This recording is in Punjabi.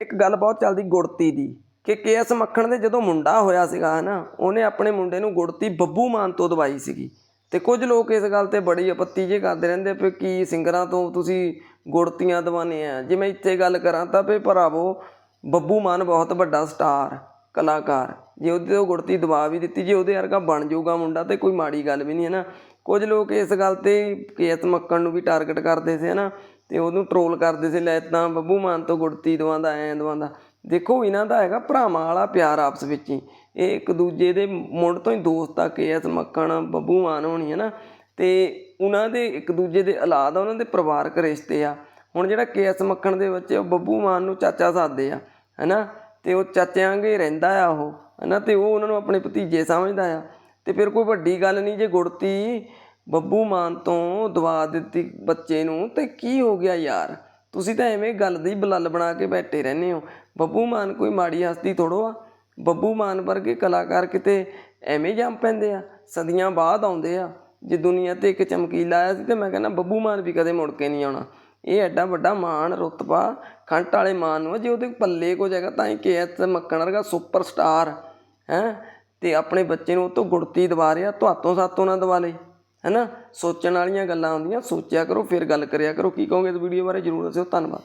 ਇੱਕ ਗੱਲ ਬਹੁਤ ਚੱਲਦੀ ਗੁੜਤੀ ਦੀ, ਕਿ ਕੇਐਸ ਮੱਖਣ ਦੇ ਜਦੋਂ ਮੁੰਡਾ ਹੋਇਆ ਸੀਗਾ, ਹਨਾ, ਉਹਨੇ ਆਪਣੇ ਮੁੰਡੇ ਨੂੰ ਗੁੜਤੀ ਬੱਬੂ ਮਾਨ ਤੋਂ ਦਵਾਈ ਸੀਗੀ। ਤੇ ਕੁਝ ਲੋਕ ਇਸ ਗੱਲ ਤੇ ਬੜੀ ਆਪੱਤੀ ਜੇ ਕਰਦੇ ਰਹਿੰਦੇ ਵੀ ਕੀ ਸਿੰਗਰਾਂ ਤੋਂ ਤੁਸੀਂ ਗੁੜਤੀਆਂ ਦਵਾਨੇ ਆ। ਜੇ ਮੈਂ ਇੱਥੇ ਗੱਲ ਕਰਾਂ ਤਾਂ ਵੀ ਭਰਾਵੋ, ਬੱਬੂ ਮਾਨ ਬਹੁਤ ਵੱਡਾ ਸਟਾਰ, ਕਲਾਕਾਰ। ਜੇ ਉਹਦੇ ਤੋਂ ਗੁੜਤੀ ਦਵਾ ਵੀ ਦਿੱਤੀ, ਜੇ ਉਹਦੇ ਵਰਗਾ ਬਣ ਜਾਊਗਾ ਮੁੰਡਾ ਤੇ ਕੋਈ ਮਾੜੀ ਗੱਲ ਵੀ ਨਹੀਂ ਹੈ ਨਾ ਕੁਝ ਲੋਕ ਇਸ ਗੱਲ ਤੇ ਕੇਸ ਮੱਕਣ ਨੂੰ ਵੀ ਟਾਰਗੇਟ ਕਰਦੇ ਸੀ, ਹਨਾ। ਤੇ ਉਹਨੂੰ ਟਰੋਲ ਕਰਦੇ ਸੀ, ਲੈ ਤਾਂ ਬੱਬੂ ਮਾਨ ਤੋਂ ਗੁੜਤੀ ਦਵਾਉਂਦਾ ਐਂ ਦਵਾਉਂਦਾ ਦੇਖੋ, ਇਹਨਾਂ ਦਾ ਹੈਗਾ ਭਰਾਵਾਂ ਵਾਲਾ ਪਿਆਰ ਆਪਸ ਵਿੱਚ ਹੀ। ਇਹ ਇੱਕ ਦੂਜੇ ਦੇ ਮੁੰਡ ਤੋਂ ਹੀ ਦੋਸਤ ਆ ਕੇ ਕੇਐਸ ਮੱਕਣ, ਬੱਬੂ ਮਾਨ ਹੋਣੀ ਹੈ ਨਾ ਤੇ ਉਹਨਾਂ ਦੇ ਇੱਕ ਦੂਜੇ ਦੇ ਔਲਾਦ ਆ, ਉਹਨਾਂ ਦੇ ਪਰਿਵਾਰਕ ਰਿਸ਼ਤੇ ਆ। ਹੁਣ ਜਿਹੜਾ ਕੇਐਸ ਮੱਖਣ ਦੇ ਬੱਚੇ, ਉਹ ਬੱਬੂ ਮਾਨ ਨੂੰ ਚਾਚਾ ਸਾਦੇ ਆ, ਹੈਨਾ? ਤੇ ਉਹ ਚਾਚਿਆਂਗੇ ਰਹਿੰਦਾ ਆ ਉਹ, ਹੈਨਾ? ਤੇ ਉਹ ਉਹਨਾਂ ਨੂੰ ਆਪਣੇ ਭਤੀਜੇ ਸਮਝਦਾ ਆ। ਤੇ ਫਿਰ ਕੋਈ ਵੱਡੀ ਗੱਲ ਨਹੀਂ, ਜੇ ਗੁੜਤੀ ਬੱਬੂ ਮਾਨ ਤੋਂ ਦਵਾ ਦਿੱਤੀ ਬੱਚੇ ਨੂੰ, ਤੇ ਕੀ ਹੋ ਗਿਆ ਯਾਰ? ਤੁਸੀਂ ਤਾਂ ਐਵੇਂ ਗੱਲ ਦੀ ਬਲਲ ਬਣਾ ਕੇ ਬੈਠੇ ਰਹਿੰਦੇ ਹੋ। ਬੱਬੂ ਮਾਨ ਕੋਈ ਮਾੜੀ ਹਸਤੀ ਥੋੜੋ ਆ। ਬੱਬੂ ਮਾਨ ਵਰਗੇ ਕਲਾਕਾਰ ਕਿਤੇ ਐਵੇਂ ਜੰਮ ਪੈਂਦੇ ਆ, ਸਦੀਆਂ ਬਾਅਦ ਆਉਂਦੇ ਆ। ਜੇ ਦੁਨੀਆ ਤੇ ਇੱਕ ਚਮਕੀਲਾ ਆਇਆ ਸੀ ਤੇ ਮੈਂ ਕਹਿੰਦਾ ਬੱਬੂ ਮਾਨ ਵੀ ਕਦੇ ਮੁੜ ਕੇ ਨਹੀਂ ਆਉਣਾ। ਇਹ ਐਡਾ ਵੱਡਾ ਮਾਣ ਰੁਤਬਾ ਖੰਟ ਵਾਲੇ ਮਾਨ ਨੂੰ ਜੇ ਉਹਦੇ ਪੱਲੇ ਕੁਝ ਹੈਗਾ ਤਾਂ ਹੀ ਕੇਐਸ ਮੱਕਣ ਵਰਗਾ ਸੁਪਰਸਟਾਰ ਹੈ? ਤੇ ਆਪਣੇ ਬੱਚੇ ਨੂੰ ਉਹ ਤੋਂ ਗੁੜਤੀ ਦਵਾ ਰਿਹਾ, ਤੁਹਾਤੋਂ ਸਾਤੋਂ ਨਾ ਦਵਾ ਲੇ ਹੈਨਾ? ਸੋਚਣ ਵਾਲੀਆਂ ਗੱਲਾਂ ਹੁੰਦੀਆਂ, ਸੋਚਿਆ ਕਰੋ, ਫਿਰ ਗੱਲ ਕਰਿਆ ਕਰੋ। ਕੀ ਕਹੋਗੇ ਇਸ ਵੀਡੀਓ ਬਾਰੇ? ਜਰੂਰ ਦੱਸਿਓ। ਧੰਨਵਾਦ।